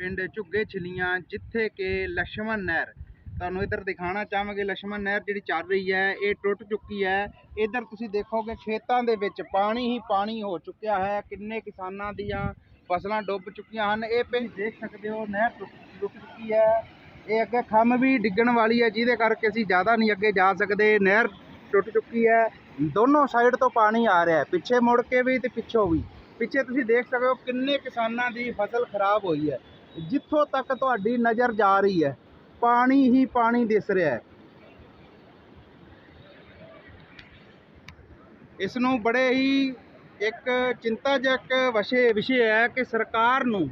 ਪਿੰਡ ਝੁੱਗੇ ਛਲੀਆਂ, ਜਿੱਥੇ ਕਿ ਲక్ష్ਮਣ ਨਹਿਰ। ਤੁਹਾਨੂੰ ਇੱਧਰ ਦਿਖਾਉਣਾ ਚਾਹਾਂਗੇ ਲక్ష్ਮਣ ਨਹਿਰ ਜਿਹੜੀ ਚੱਲ ਰਹੀ ਹੈ, ਇਹ ਟੁੱਟ ਚੁੱਕੀ ਹੈ। ਇੱਧਰ ਤੁਸੀਂ ਦੇਖੋਗੇ, ਖੇਤਾਂ ਦੇ ਵਿੱਚ ਪਾਣੀ ਹੀ ਪਾਣੀ ਹੋ ਚੁੱਕਿਆ ਹੈ। ਕਿੰਨੇ ਕਿਸਾਨਾਂ ਦੀਆਂ ਫਸਲਾਂ ਡੁੱਬ ਚੁੱਕੀਆਂ ਹਨ। ਇਹ ਤੁਸੀਂ ਦੇਖ ਸਕਦੇ ਹੋ, ਨਹਿਰ ਟੁੱਟ ਚੁੱਕੀ ਹੈ। ਇਹ ਅੱਗੇ ਖੰਮ ਵੀ ਡਿੱਗਣ ਵਾਲੀ ਹੈ, ਜਿਹਦੇ ਕਰਕੇ ਅਸੀਂ ਜ਼ਿਆਦਾ ਨਹੀਂ ਅੱਗੇ ਜਾ ਸਕਦੇ। ਨਹਿਰ ਟੁੱਟ ਚੁੱਕੀ ਹੈ। ਦੋਨੋਂ ਸਾਈਡ ਤੋਂ ਪਾਣੀ ਆ ਰਿਹਾ ਹੈ। ਪਿੱਛੇ ਮੁੜ ਕੇ ਵੀ ਤੇ ਪਿੱਛੋਂ ਵੀ। ਪਿੱਛੇ ਤੁਸੀਂ ਦੇਖ ਸਕਦੇ ਹੋ, ਕਿੰਨੇ ਕਿਸਾਨਾਂ ਦੀ ਫਸਲ ਖਰਾਬ ਹੋਈ ਹੈ। ਜਿੱਥੋਂ ਤੱਕ ਤੁਹਾਡੀ ਨਜ਼ਰ ਜਾ ਰਹੀ ਹੈ, ਪਾਣੀ ਹੀ ਪਾਣੀ ਦਿਸ ਰਿਹਾ ਹੈ। ਇਸ ਨੂੰ ਬੜੇ ਹੀ ਇੱਕ ਚਿੰਤਾਜਨਕ ਵਿਸ਼ੇ ਵਿਸ਼ੇ ਹੈ ਕਿ ਸਰਕਾਰ ਨੂੰ,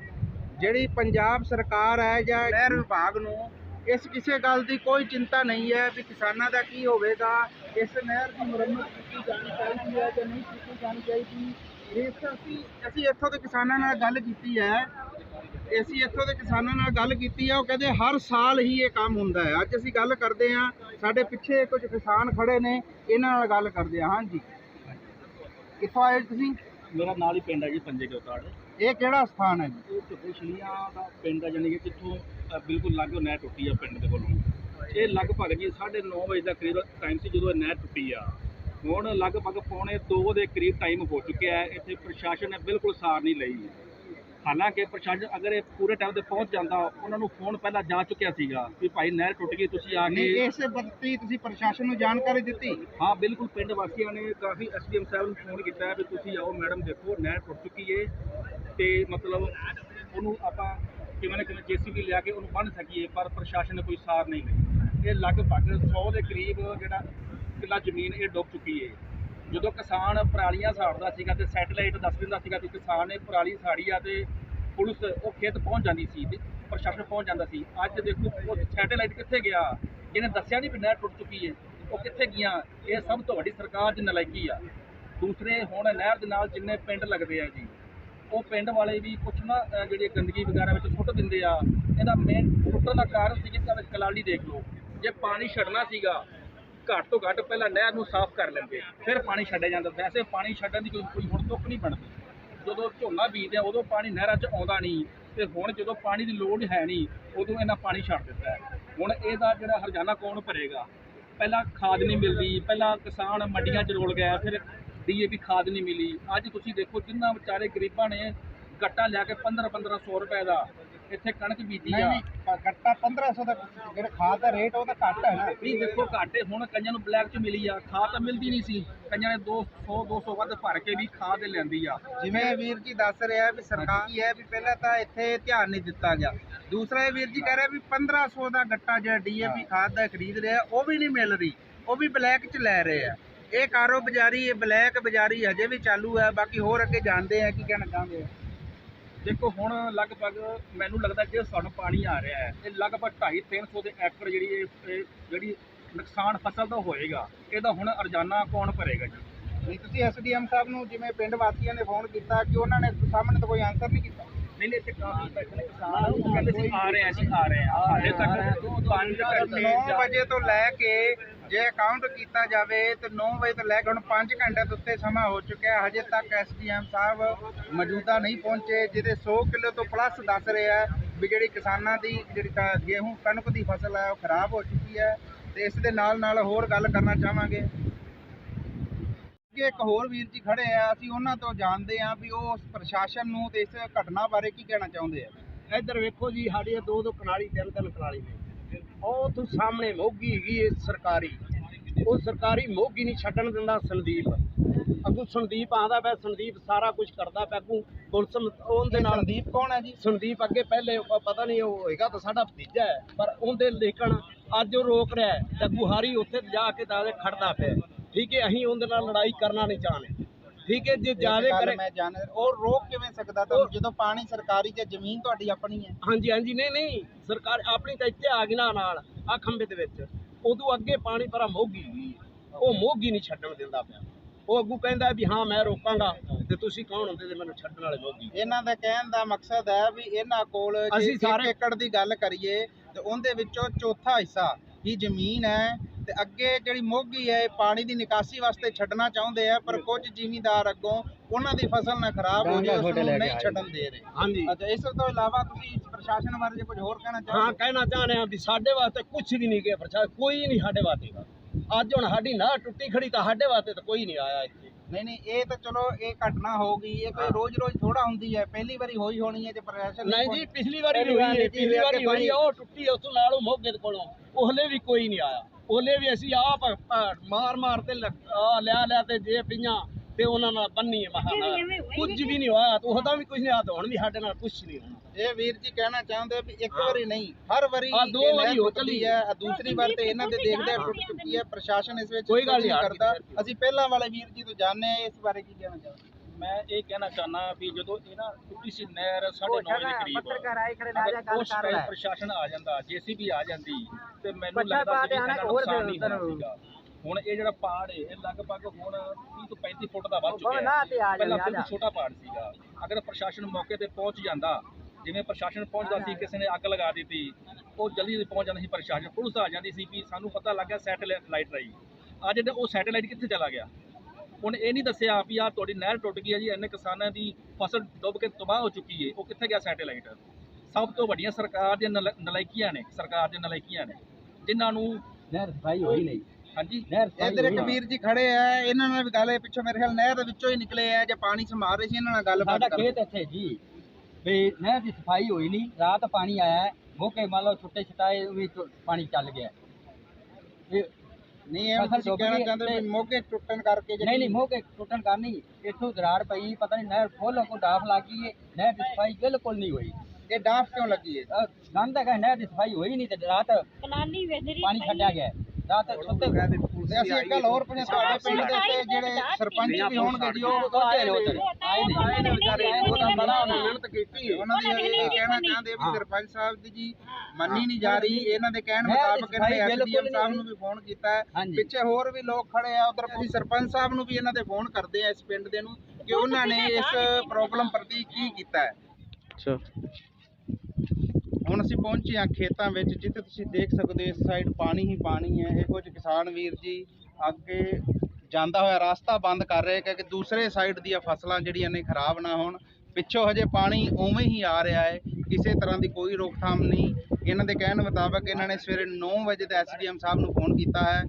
ਜਿਹੜੀ ਪੰਜਾਬ ਸਰਕਾਰ ਹੈ ਜਾਂ ਨਹਿਰ ਵਿਭਾਗ ਨੂੰ, ਇਸ ਕਿਸੇ ਗੱਲ ਦੀ ਕੋਈ ਚਿੰਤਾ ਨਹੀਂ ਹੈ ਵੀ ਕਿਸਾਨਾਂ ਦਾ ਕੀ ਹੋਵੇਗਾ, ਇਸ ਨਹਿਰ ਦੀ ਮੁਰੰਮਤ ਕੀਤੀ ਜਾਣੀ ਚਾਹੀਦੀ ਹੈ ਜਾਂ ਨਹੀਂ ਕੀਤੀ ਜਾਣੀ ਚਾਹੀਦੀ। ਇਸ ਅਸੀਂ ਅਸੀਂ ਇੱਥੋਂ ਦੇ ਕਿਸਾਨਾਂ ਨਾਲ ਗੱਲ ਕੀਤੀ ਹੈ ਅਸੀਂ ਇੱਥੋਂ ਦੇ ਕਿਸਾਨਾਂ ਨਾਲ ਗੱਲ ਕੀਤੀ ਹੈ ਉਹ ਕਹਿੰਦੇ ਹਰ ਸਾਲ ਹੀ ਇਹ ਕੰਮ ਹੁੰਦਾ ਹੈ। ਅੱਜ ਅਸੀਂ ਗੱਲ ਕਰਦੇ ਹਾਂ ਸਾਡੇ ਪਿੱਛੇ ਕੁਝ ਕਿਸਾਨ ਖੜੇ ਨੇ ਇਹਨਾਂ ਨਾਲ ਗੱਲ ਕਰਦੇ ਹਾਂ ਹਾਂਜੀ। ਕਿੱਥੋਂ ਆਏ ਤੁਸੀਂ? ਮੇਰਾ ਨਾਲ ਹੀ ਪਿੰਡ ਹੈ ਜੀ ਪੰਜੇ ਚੌਤਾੜ। ਇਹ ਕਿਹੜਾ ਸਥਾਨ ਹੈ ਜੀ? ਇਹ ਝੁੱਗੇ ਦਾ ਪਿੰਡ ਹੈ ਜਾਨੀ ਕਿ ਜਿੱਥੋਂ ਬਿਲਕੁਲ ਲਾਗੋ ਨਹਿਰ ਟੁੱਟੀ ਆ ਪਿੰਡ ਦੇ ਕੋਲੋਂ। ਇਹ ਲਗਭਗ ਜੀ 9:30 ਵਜੇ ਦਾ ਕਰੀਬ ਟਾਈਮ ਸੀ ਜਦੋਂ ਇਹ ਨਹਿਰ ਟੁੱਟੀ ਆ। ਹੁਣ ਲਗਭਗ ਪੌਣੇ 2 ਦੇ ਕਰੀਬ ਟਾਈਮ ਹੋ ਚੁੱਕਿਆ ਹੈ ਇੱਥੇ ਪ੍ਰਸ਼ਾਸਨ ਨੇ ਬਿਲਕੁਲ ਸਾਰ ਨਹੀਂ ਲਈ। ਹਾਲਾਂਕਿ ਪ੍ਰਸ਼ਾਸਨ ਅਗਰ ਇਹ ਪੂਰੇ ਟਾਈਮ ਤੇ ਪਹੁੰਚ ਜਾਂਦਾ ਉਹਨਾਂ ਨੂੰ ਫੋਨ ਪਹਿਲਾਂ ਜਾ ਚੁੱਕਿਆ ਸੀਗਾ ਵੀ ਭਾਈ ਨਹਿਰ ਟੁੱਟ ਗਈ ਤੁਸੀਂ ਆ ਨਹੀਂ ਕੇ ਇਸ ਬੱਤੀ ਤੁਸੀਂ ਪ੍ਰਸ਼ਾਸਨ ਨੂੰ ਜਾਣਕਾਰੀ ਦਿੱਤੀ। ਹਾਂ ਬਿਲਕੁਲ ਪਿੰਡ ਵਾਸੀਆਂ ਨੇ ਕਾਫੀ ਐਸਡੀਐਮ ਸਾਹਿਬ ਨੂੰ ਫੋਨ ਕੀਤਾ ਵੀ ਤੁਸੀਂ ਆਓ ਮੈਡਮ ਦੇਖੋ ਨਹਿਰ ਟੁੱਟ ਚੁੱਕੀ ਏ ਤੇ ਮਤਲਬ ਉਹਨੂੰ ਆਪਾਂ ਕਿਵੇਂ ਨਾ ਕਿਵੇਂ ਜੀਸੀਬੀ ਲਿਆ ਕੇ ਉਹਨੂੰ ਬੰਨ ਸਕੀਏ ਪਰ ਪ੍ਰਸ਼ਾਸਨ ਨੇ ਕੋਈ ਸਾਰ ਨਹੀਂ ਲਈ। ਇਹ ਲਗਭਗ 100 ਦੇ ਕਰੀਬ ਜਿਹੜਾ ਕਿੱਲਾ ਜ਼ਮੀਨ ਇਹ ਡੁੱਬ ਚੁੱਕੀ ਏ। ਜਦੋਂ ਕਿਸਾਨ ਪਰਾਲੀਆਂ ਸਾੜਦਾ ਸੀਗਾ ਤੇ ਸੈਟਲਾਈਟ ਦੱਸ ਦਿੰਦਾ ਸੀਗਾ ਕਿ ਕਿਸਾਨ ਨੇ ਪਰਾਲੀ ਸਾੜੀ ਆ ਤੇ ਪੁਲਿਸ ਉਹ ਖੇਤ ਪਹੁੰਚ ਜਾਂਦੀ ਸੀ ਤੇ ਪ੍ਰਸ਼ਾਸਨ ਪਹੁੰਚ ਜਾਂਦਾ ਸੀ। ਅੱਜ ਦੇਖੋ ਉਹ ਸੈਟਲਾਈਟ ਕਿੱਥੇ ਗਿਆ? ਜਿਹਨੇ ਦੱਸਿਆ ਨਹੀਂ ਵੀ ਨਹਿਰ ਟੁੱਟ ਚੁੱਕੀ ਹੈ ਉਹ ਕਿੱਥੇ ਗਈਆਂ ਇਹ ਸਭ ਤੋਂ ਵੱਡੀ ਸਰਕਾਰ ਦੀ ਨਲਾਇਕੀ ਆ। ਦੂਸਰੇ ਹੁਣ ਨਹਿਰ ਦੇ ਨਾਲ ਜਿੰਨੇ ਪਿੰਡ ਲੱਗਦੇ ਆ ਜੀ, ਉਹ ਪਿੰਡ ਵਾਲੇ ਵੀ ਕੁਛ ਨਾ ਜਿਹੜੀ ਗੰਦਗੀ ਵਗੈਰਾ ਵਿੱਚ ਸੁੱਟ ਦਿੰਦੇ ਆ। ਇਹਦਾ ਮੇਨ ਟੁੱਟਣ ਦਾ ਕਾਰਨ ਸੀ ਕਿ ਵਿੱਚ ਕਲਾਲੀ ਦੇਖ ਲਓ। ਜੇ ਪਾਣੀ ਛੱਡਣਾ ਸੀਗਾ ਘੱਟ ਤੋਂ ਘੱਟ ਪਹਿਲਾਂ ਨਹਿਰ ਨੂੰ ਸਾਫ਼ ਕਰ ਲੈਂਦੇ, ਫਿਰ ਪਾਣੀ ਛੱਡਿਆ ਜਾਂਦਾ ਵੈਸੇ ਪਾਣੀ ਛੱਡਣ ਦੀ ਕੋਈ ਕੋਈ ਹੁਣ ਤੁੱਕ ਨਹੀਂ ਬਣਦੀ। ਜਦੋਂ ਝੋਨਾ ਬੀਜਦੇ ਆ, ਉਦੋਂ ਪਾਣੀ ਨਹਿਰਾਂ 'ਚ ਆਉਂਦਾ ਨਹੀਂ ਤੇ ਹੁਣ ਜਦੋਂ ਪਾਣੀ ਦੀ ਲੋੜ ਹੈ ਨਹੀਂ, ਉਦੋਂ ਇਹਨਾਂ ਪਾਣੀ ਛੱਡ ਦਿੱਤਾ ਹੁਣ ਇਹਦਾ ਜਿਹੜਾ ਹਰਜਾਨਾ ਕੌਣ ਭਰੇਗਾ? ਪਹਿਲਾਂ ਖਾਦ ਨਹੀਂ ਮਿਲਦੀ, ਪਹਿਲਾਂ ਕਿਸਾਨ ਮੰਡੀਆਂ 'ਚ ਰੋਲ ਗਿਆ, ਫਿਰ ਡੀਏਪੀ ਖਾਦ ਨਹੀਂ ਮਿਲੀ। ਅੱਜ ਤੁਸੀਂ ਦੇਖੋ ਜਿੰਨਾ ਵਿਚਾਰੇ ਗਰੀਬਾਂ ਨੇ ਗੱਟਾ ਲਿਆ ਕੇ 15 1500 ਰੁਪਏ ਦਾ ਇੱਥੇ ਕਣਕ ਬੀਜੀ ਆ। ਗੱਟਾ 1500 ਦਾ ਜਿਹੜਾ ਖਾਦ ਦਾ ਰੇਟ ਉਹ ਤਾਂ ਘੱਟ ਹੈ ਨਾ। ਵੀ ਦੇਖੋ ਘਾਟੇ ਹੁਣ ਕਈਆਂ ਨੂੰ ਬਲੈਕ 'ਚ ਮਿਲੀ ਆ। ਖਾਦ ਤਾਂ ਮਿਲਦੀ ਨਹੀਂ ਸੀ। ਕਈਆਂ ਨੇ 200 200 ਵੱਧ ਭਰ ਕੇ ਵੀ ਖਾਦ ਲੈਂਦੀ ਆ। ਜਿਵੇਂ ਵੀਰ ਜੀ ਦੱਸ ਰਿਹਾ ਵੀ ਸਰਕਾਰ ਕੀ ਹੈ ਵੀ ਪਹਿਲਾਂ ਤਾਂ ਇੱਥੇ ਧਿਆਨ ਨਹੀਂ ਦਿੱਤਾ ਗਿਆ। ਦੂਸਰਾ ਇਹ ਵੀਰ ਜੀ ਕਹਿ ਰਿਹਾ ਵੀ 1500 ਦਾ ਗੱਟਾ ਜਿਹੜਾ ਡੀਏਪੀ ਖਾਦ ਦਾ ਖਰੀਦ ਰਿਹਾ ਉਹ ਵੀ ਨਹੀਂ ਮਿਲ ਰਹੀ। ਉਹ ਵੀ ਬਲੈਕ 'ਚ ਲੈ ਰਹੇ ਆ। ਇਹ ਕਾਰੋਬਾਰੀ ਇਹ ਬਲੈਕ ਬਾਜ਼ਾਰੀ ਹਜੇ ਵੀ ਚਾਲੂ ਹੈ ਬਾਕੀ ਹੋਰ ਅੱਗੇ ਜਾਣਦੇ ਆ ਕੀ ਕਹਿਣਾ ਚਾਹੁੰਦੇ ਆ ਦੇਖੋ ਹੁਣ ਲਗਭਗ ਮੈਨੂੰ ਲੱਗਦਾ ਕਿ ਸਾਨੂੰ ਪਾਣੀ ਆ ਰਿਹਾ ਹੈ। ਇਹ ਲਗਭਗ 2.5 300 ਦੇ ਏਕੜ ਜਿਹੜੀ ਇਹ ਜਿਹੜੀ ਨੁਕਸਾਨ ਫਸਲ ਦਾ ਹੋਏਗਾ ਇਹਦਾ ਹੁਣ ਅਰਜਾਨਾ ਕੌਣ ਭਰੇਗਾ ਜੀ? ਨਹੀਂ ਤੁਸੀਂ ਐਸਡੀਐਮ ਸਾਹਿਬ ਨੂੰ ਜਿਵੇਂ ਪਿੰਡ ਵਾਸੀਆਂ ਨੇ ਫੋਨ ਕੀਤਾ ਕਿ ਉਹਨਾਂ ਨੇ ਸਾਹਮਣੇ ਤਾਂ ਕੋਈ ਆਨਸਰ ਨਹੀਂ ਕੀਤਾ। ਨਹੀਂ ਨਹੀਂ ਇੱਥੇ ਕਾਫੀ ਬੈਠੇ ਨੇ ਕਿਸਾਨ। ਉਹ ਕਹਿੰਦੇ ਸੀ ਆ ਰਹੇ ਆ ਜੀ ਆ ਰਹੇ ਆ। ਹਾਲੇ ਤੱਕ ਪੰਜ ਘੰਟੇ 9 ਵਜੇ ਤੋਂ ਲੈ ਕੇ ਜੇ ਅਕਾਊਂਟ ਕੀਤਾ ਜਾਵੇ ਤਾਂ 9 ਵਜੇ ਤੋਂ ਲੈ ਕੇ ਹੁਣ 5 ਘੰਟੇ ਤੋਂ ਉੱਤੇ ਸਮਾਂ ਹੋ ਚੁੱਕਿਆ ਹੈ। ਹਜੇ ਤੱਕ ਐਸਡੀਐਮ ਸਾਹਿਬ ਮੌਜੂਦਾ ਨਹੀਂ ਪਹੁੰਚੇ, ਜਿਹਦੇ 100 ਕਿਲੋ ਤੋਂ ਪਲੱਸ ਦੱਸ ਰਿਹਾ ਵੀ ਜਿਹੜੀ ਕਿਸਾਨਾਂ ਦੀ ਜਿਹੜੀ ਕ- ਗੇਹੂੰ, ਕਣਕ ਦੀ ਫਸਲ ਹੈ ਉਹ ਖਰਾਬ ਹੋ ਚੁੱਕੀ ਹੈ ਤੇ ਇਸ ਦੇ ਨਾਲ ਨਾਲ ਹੋਰ ਗੱਲ ਕਰਨਾ ਚਾਹਾਂਗੇ। ਅੱਗੇ ਇੱਕ ਹੋਰ ਵੀਰ ਜੀ ਖੜੇ ਆ, ਅਸੀਂ ਉਹਨਾਂ ਤੋਂ ਜਾਣਦੇ ਆ ਵੀ ਉਹ ਪ੍ਰਸ਼ਾਸਨ ਨੂੰ ਤੇ ਇਸ ਘਟਨਾ ਬਾਰੇ ਕੀ ਕਹਿਣਾ ਚਾਹੁੰਦੇ ਆ। ਇੱਧਰ ਵੇਖੋ ਜੀ, ਸਾਡੀ ਦੋ ਦੋ ਕਨਾਲੀ ਤਿੰਨ ਤਿੰਨ ਕਨਾਲੀ ਨੇ। ਉਹ ਤੋਂ ਸਾਹਮਣੇ ਮੋਗੀ ਹੈਗੀ ਹੈ ਸਰਕਾਰੀ। ਉਹ ਸਰਕਾਰੀ ਮੋਗੀ ਨਹੀਂ ਛੱਡਣ ਦਿੰਦਾ ਸੰਦੀਪ। ਅੱਗੂ ਸੰਦੀਪ ਆਂਦਾ ਪਿਆ ਸੰਦੀਪ ਸਾਰਾ ਕੁਝ ਕਰਦਾ ਪਿਆ ਅੱਗੂ ਪੁਲਿਸ ਉਹਦੇ ਨਾਲ ਸੰਦੀਪ ਕੌਣ ਹੈ ਜੀ? ਸੰਦੀਪ ਅੱਗੇ ਪਹਿਲੇ ਪਤਾ ਨਹੀਂ ਉਹ ਹੋਏਗਾ ਤਾਂ ਸਾਡਾ ਭਤੀਜਾ ਹੈ ਪਰ ਉਹਦੇ ਲੇਕਣ ਅੱਜ ਉਹ ਰੋਕ ਰਿਹਾ ਹੈ ਤੇ ਗੁਹਾਰੀ ਉੱਥੇ ਜਾ ਕੇ ਦਾਦੇ ਖੜਦਾ ਪਿਆ। ਠੀਕ ਹੈ ਅਸੀਂ ਉਹਦੇ ਨਾਲ ਲੜਾਈ ਕਰਨਾ ਨਹੀਂ ਚਾਹਨੇ ਠੀਕ ਹੈ ਜੇ ਗੱਲ ਕਰੇ ਮੈਂ ਜਾਣ ਉਹ ਰੋਕ ਕਿਵੇਂ ਸਕਦਾ? ਤੁਹਾਨੂੰ ਜਦੋਂ ਪਾਣੀ ਸਰਕਾਰੀ ਤੇ ਜ਼ਮੀਨ ਤੁਹਾਡੀ ਆਪਣੀ ਹੈ। ਹਾਂਜੀ ਹਾਂਜੀ ਨਹੀਂ ਨਹੀਂ ਸਰਕਾਰ ਆਪਣੀ ਤਾਂ ਇੱਥੇ ਆ ਗਈ ਨਾ ਨਾਲ ਆ ਖੰਬੇ ਦੇ ਵਿੱਚ। ਉਦੋਂ ਅੱਗੇ ਪਾਣੀ ਪਰਾ ਮੋਗੀ ਉਹ ਮੋਗੀ ਨਹੀਂ ਛੱਡਣ ਦਿੰਦਾ ਪਿਆ। ਉਹ ਅੱਗੂ ਕਹਿੰਦਾ ਵੀ ਹਾਂ ਮੈਂ ਰੋਕਾਂਗਾ ਤੇ ਤੁਸੀਂ ਕੌਣ ਹੁੰਦੇ ਤੇ ਮੈਨੂੰ ਛੱਡਣ ਵਾਲੇ ਮੋਗੀ? ਇਹਨਾਂ ਦਾ ਕਹਿਣ ਦਾ ਮਕਸਦ ਹੈ ਵੀ ਇਹਨਾਂ ਕੋਲ ਜੇ ਅਸੀਂ ਇੱਕ ਸਾਰੇ- ਏਕੜ ਦੀ ਗੱਲ ਕਰੀਏ ਤੇ ਉਹਦੇ ਵਿੱਚੋਂ ਚੌਥਾ ਹਿੱਸਾ ਹੀ ਜ਼ਮੀਨ ਹੈ ਤੇ ਅੱਗੇ ਜਿਹੜੀ ਮੋਗੀ ਹੈ ਇਹ ਪਾਣੀ ਦੀ ਨਿਕਾਸੀ ਵਾਸਤੇ ਛੱਡਣਾ ਚਾਹੁੰਦੇ ਆ ਪਰ ਕੁਝ ਜ਼ਿਮੀਂਦਾਰ ਅੱਗੋਂ ਉਹਨਾਂ ਦੀ ਫਸਲ ਨਾ ਖਰਾਬ ਹੋ ਜਾਏ ਉਸ ਨੂੰ ਨਹੀਂ ਛੱਡਣ ਦੇ ਰਹੇ। ਹਾਂਜੀ। ਅੱਛਾ ਇਸ ਤੋਂ ਇਲਾਵਾ ਤੁਸੀਂ ਪ੍ਰਸ਼ਾਸਨ ਬਾਰੇ ਜੇ ਕੁਝ ਹੋਰ ਕਹਿਣਾ ਹਾਂ ਚਾਹੋ ਕਹਿਣਾ ਚਾਹਨੇ ਆ ਵੀ ਸਾਡੇ ਵਾਸਤੇ ਕੁਝ ਵੀ ਨਹੀਂ ਗਿਆ ਪ੍ਰਸ਼ਾਸਨ ਕੋਈ ਨਹੀਂ ਸਾਡੇ ਵਾਸਤੇ। ਅੱਜ ਹੁਣ ਸਾਡੀ ਨਾ ਟੁੱਟੀ ਖੜੀ ਤਾਂ ਸਾਡੇ ਵਾਸਤੇ ਤਾਂ ਕੋਈ ਨਹੀਂ ਆਇਆ ਇੱਥੇ। ਨਹੀਂ ਨਹੀਂ ਇਹ ਤਾਂ ਚਲੋ ਇਹ ਘਟਨਾ ਹੋ ਗਈ ਇਹ ਕੋਈ ਰੋਜ਼-ਰੋਜ਼ ਥੋੜਾ ਹੁੰਦੀ ਹੈ ਪਹਿਲੀ ਵਾਰੀ ਹੋਈ ਹੋਣੀ ਹੈ ਜੇ ਪ੍ਰਸ਼ਾਸਨ ਨਹੀਂ ਜੀ ਪਿਛਲੀ ਵਾਰੀ ਵੀ ਹੋਈ ਹੈ ਪਿਛਲੀ ਵਾਰੀ ਹੋਈ ਕੋਈ- ਹੈ, ਉਹ ਟੁੱਟੀ ਉਸ ਤੋਂ ਨਾਲ ਉਹ ਮੋਗੇ ਦੇ ਕੋਲੋਂ ਉਹਲੇ ਵੀ ਕੋਈ ਨਹੀਂ ਆਇਆ। ਉਹਲੇ ਵੀ ਅਸੀਂ ਆਪ ਮਾਰ ਮਾਰ ਤੇ ਆ, ਲਿਆ ਲਿਆ ਤੇ ਜੇ ਪਈਆਂ ਤੇ ਉਹਨਾਂ ਨਾਲ ਬੰਨੀ ਹੈ ਮਹਾਨਾ ਕੁਝ ਵੀ ਨਹੀਂ ਹੋਇਆ ਤੇ ਉਹਦਾ ਵੀ ਕੁਝ ਨਹੀਂ ਆ ਤੇ ਹੁਣ ਵੀ ਸਾਡੇ ਨਾਲ ਕੁਝ ਨਹੀਂ ਹੋਣਾ। ਇਹ ਵੀਰ ਜੀ ਕਹਿਣਾ ਚਾਹੁੰਦੇ ਵੀ ਇੱਕ ਵਾਰੀ ਨਹੀਂ ਹਰ ਵਾਰੀ ਹਾਂ, ਦੋ ਵਾਰੀ ਹੋ ਚੱਲੀ ਹੈ ਦੂਸਰੀ ਵਾਰ ਤੇ ਇਹਨਾਂ ਦੇ ਦੇਖਦੇ ਟੁੱਟ ਚੁੱਕੀ ਹੈ ਪ੍ਰਸ਼ਾਸਨ ਇਸ ਵਿੱਚ ਕੋਈ ਗੱਲ ਨਹੀਂ, ਕਰਦਾ। ਅਸੀਂ ਪਹਿਲਾਂ ਵਾਲੇ ਵੀਰ ਜੀ ਤੋਂ ਜਾਣਦੇ ਹਾਂ ਇਸ ਬਾਰੇ ਕੀ ਕਹਿਣਾ ਚਾਹੁੰਦੇ ਮੈਂ ਇਹ ਕਹਿਣਾ ਚਾਹਨਾ ਵੀ ਜਦੋਂ ਇਹ ਨਾ ਟੁੱਟੀ ਸੀ ਨਹਿਰ 9:30 ਵਜੇ ਦੇ ਕਰੀਬ ਆਏ ਖੜੇ ਅਗਰ ਉਸ ਟਾਈਮ ਪ੍ਰਸ਼ਾਸਨ ਆ ਜਾਂਦਾ ਜੀਸੀਬੀ ਆ ਜਾਂਦੀ ਤੇ ਮੈਨੂੰ ਲੱਗਦਾ ਸੀ ਕਿ ਇਹਨਾਂ ਨੂੰ ਨੁਕਸਾਨ ਨਹੀਂ ਹੋਣਾ ਸੀਗਾ। ਹੁਣ ਇਹ ਜਿਹੜਾ ਪਹਾੜ ਹੈ ਇਹ ਲਗਭਗ ਹੁਣ 30 ਤੋਂ 35 ਫੁੱਟ ਦਾ ਵੱਧ ਚੁੱਕਿਆ ਹੈ। ਪਹਿਲਾਂ ਬਿਲਕੁਲ ਛੋਟਾ ਪਹਾੜ ਸੀਗਾ। ਅਗਰ ਪ੍ਰਸ਼ਾਸਨ ਮੌਕੇ ਤੇ ਪਹੁੰਚ ਜਾਂਦਾ ਜਿਵੇਂ ਪ੍ਰਸ਼ਾਸਨ ਪਹੁੰਚਦਾ ਸੀ ਕਿਸੇ ਨੇ ਅੱਗ ਲਗਾ ਦਿੱਤੀ ਉਹ ਜਲਦੀ ਜਲਦੀ ਪਹੁੰਚ ਜਾਂਦਾ ਸੀ ਪ੍ਰਸ਼ਾਸਨ ਪੁਲਿਸ ਆ ਜਾਂਦੀ ਸੀ ਕਿ ਸਾਨੂੰ ਪਤਾ ਲੱਗ ਗਿਆ ਸੈਟੇਲਾਈਟ ਰਾਈ ਅੱਜ ਜਿਹੜਾ ਉਹ ਸੈਟੇਲਾਈਟ ਕਿੱਥੇ ਚਲਾ ਗਿਆ? ਹੁਣ ਇਹ ਨਹੀਂ ਦੱਸਿਆ ਵੀ ਆ ਤੁਹਾਡੀ ਨਹਿਰ ਟੁੱਟ ਗਈ ਹੈ ਜੀ ਇੰਨੇ ਕਿਸਾਨਾਂ ਦੀ ਫਸਲ ਡੁੱਬ ਕੇ ਤਬਾਹ ਹੋ ਚੁੱਕੀ ਹੈ ਉਹ ਕਿੱਥੇ ਗਿਆ ਸੈਟੇਲਾਈਟ? ਸਭ ਤੋਂ ਵੱਡੀਆਂ ਸਰਕਾਰ ਦੀਆਂ ਨਲ- ਨਲਾਇਕੀਆਂ ਨੇ ਸਰਕਾਰ ਦੀਆਂ ਨਲਾਇਕੀਆਂ ਨੇ ਜਿਨ੍ਹਾਂ ਨੂੰ ਨਹਿਰ ਸਫ਼ਾਈ ਹੋਈ ਨਹੀਂ। ਹਾਂਜੀ। ਨਹਿਰ ਇੱਧਰ ਇੱਕ ਵੀਰ ਜੀ ਖੜੇ ਆ ਇਹਨਾਂ ਨਾਲ ਵੀ ਗੱਲ ਹੈ ਪਿੱਛੋਂ ਮੇਰੇ ਖਿਆਲ ਨਹਿਰ ਦੇ ਵਿੱਚੋਂ ਹੀ ਨਿਕਲੇ ਆ ਜੇ ਪਾਣੀ ਸੰਭਾਲ ਰਹੇ ਸੀ ਇਹਨਾਂ ਨਾਲ ਗੱਲਬਾਤ ਸਾਡਾ ਕਰਦੇ। ਖੇਤ ਇੱਥੇ ਜੀ ਵੀ ਨਹਿਰ ਦੀ ਸਫ਼ਾਈ ਹੋਈ ਨਹੀਂ ਰਾਤ ਪਾਣੀ ਆਇਆ ਹੈ ਮੋਕੇ ਮੰਨ ਲਓ ਛੁੱਟੇ ਛਟਾਏ ਵੀ ਪਾਣੀ ਚੱਲ ਗਿਆ। ਇਹ ਨਹੀਂ ਇਹ ਫਸਲ ਤੁਸੀਂ ਡੁੱਬ ਕਹਿਣਾ ਗਈ ਚਾਹੁੰਦੇ ਵੀ ਤੇ- ਮੋਗੇ ਟੁੱਟਣ ਕਰਕੇ ਜਿਹੜੀ- ਨਹੀਂ ਨਹੀਂ ਮੋਕੇ ਟੁੱਟਣ ਕਰਨੀ ਇੱਥੋਂ ਦਰਾੜ ਪਈ ਪਤਾ ਨਹੀਂ ਨਹਿਰ ਫੁੱਲ ਕੋ ਡਾਫ ਲੱਗੀ ਹੈ ਨਹਿਰ ਦੀ ਸਫ਼ਾਈ ਬਿਲਕੁਲ ਨਹੀਂ ਹੋਈ। ਇਹ ਡਾਫ ਕਿਉਂ ਲੱਗੀ ਹੈ ਗੰਦ ਹੈਗਾ ਨਹਿਰ ਦੀ ਸਫ਼ਾਈ ਹੋਈ ਨਹੀਂ ਤੇ ਰਾਤ ਕਲਾਲੀ ਵੇਦਰੀ ਪਾਣੀ ਛੱਡਿਆ ਗਿਆ ਹੈ। ਰਾਤ ਸੁੱਤੇ ਤੇ ਅਸੀਂ ਇੱਕ ਗੱਲ ਹੋਰ ਪੁੱਛੇ ਤੁਹਾਡੇ ਪਿੰਡ ਦੇ ਉੱਤੇ ਜਿਹੜੇ ਸਰਪੰਚ ਵੀ ਹੋਣਗੇ ਜੀ ਉਹ ਨੇ ਉੱਧਰ। ਆਏ ਨਹੀਂ ਆਏ ਨੇ। ਵਿਚਾਰੇ ਉਹਦਾ ਬੜਾ ਉਹਨਾਂ ਮਿਹਨਤ ਕੀਤੀ। ਉਹਨਾਂ ਦੀ ਇਹ ਕਹਿਣਾ ਚਾਹੁੰਦੇ ਵੀ ਸਰਪੰਚ ਸਾਹਿਬ ਦੀ ਜੀ ਮੰਨੀ ਨਹੀਂ ਜਾ ਰਹੀ। ਇਹਨਾਂ ਦੇ ਕਹਿਣ ਮੁਤਾਬਕ ਇਹਨਾਂ ਨੇ ਐਸਡੀਐਮ ਸਾਹਿਬ ਨੂੰ ਵੀ ਫੋਨ ਕੀਤਾ ਹੈ। ਹਾਂਜੀ। ਪਿੱਛੇ ਹੋਰ ਵੀ ਲੋਕ ਖੜੇ ਆ। ਉਧਰ ਅਸੀਂ ਸਰਪੰਚ ਸਾਹਿਬ ਨੂੰ ਵੀ ਇਹਨਾਂ ਦੇ ਫੋਨ ਕਰਦੇ ਆ ਇਸ ਪਿੰਡ ਦੇ ਨੂੰ ਕਿ ਉਹਨਾਂ ਨੇ ਇਸ ਪ੍ਰੋਬਲਮ ਪ੍ਰਤੀ ਕੀ ਕੀਤਾ ਹੈ। ਹੁਣ ਅਸੀਂ ਪਹੁੰਚੇ ਹਾਂ ਖੇਤਾਂ ਵਿੱਚ, ਜਿੱਥੇ ਤੁਸੀਂ ਦੇਖ ਸਕਦੇ ਹੋ ਇਸ ਸਾਈਡ ਪਾਣੀ ਹੀ ਪਾਣੀ ਹੈ। ਇਹ ਕੁਝ ਕਿਸਾਨ ਵੀਰ ਜੀ ਅੱਗੇ ਜਾਂਦਾ ਹੋਇਆ ਰਸਤਾ ਬੰਦ ਕਰ ਰਹੇ ਕਿਉਂਕਿ ਦੂਸਰੇ ਸਾਈਡ ਦੀਆਂ ਫਸਲਾਂ ਜਿਹੜੀਆਂ ਨੇ ਖਰਾਬ ਨਾ ਹੋਣ। ਪਿੱਛੋਂ ਹਜੇ ਪਾਣੀ ਉਵੇਂ ਹੀ ਆ ਰਿਹਾ ਹੈ, ਕਿਸੇ ਤਰ੍ਹਾਂ ਦੀ ਕੋਈ ਰੋਕਥਾਮ ਨਹੀਂ। ਇਹਨਾਂ ਦੇ ਕਹਿਣ ਮੁਤਾਬਕ ਇਹਨਾਂ ਨੇ ਸਵੇਰੇ 9 ਵਜੇ ਤੇ ਐਸਡੀਐਮ ਸਾਹਿਬ ਨੂੰ ਫੋਨ ਕੀਤਾ ਹੈ।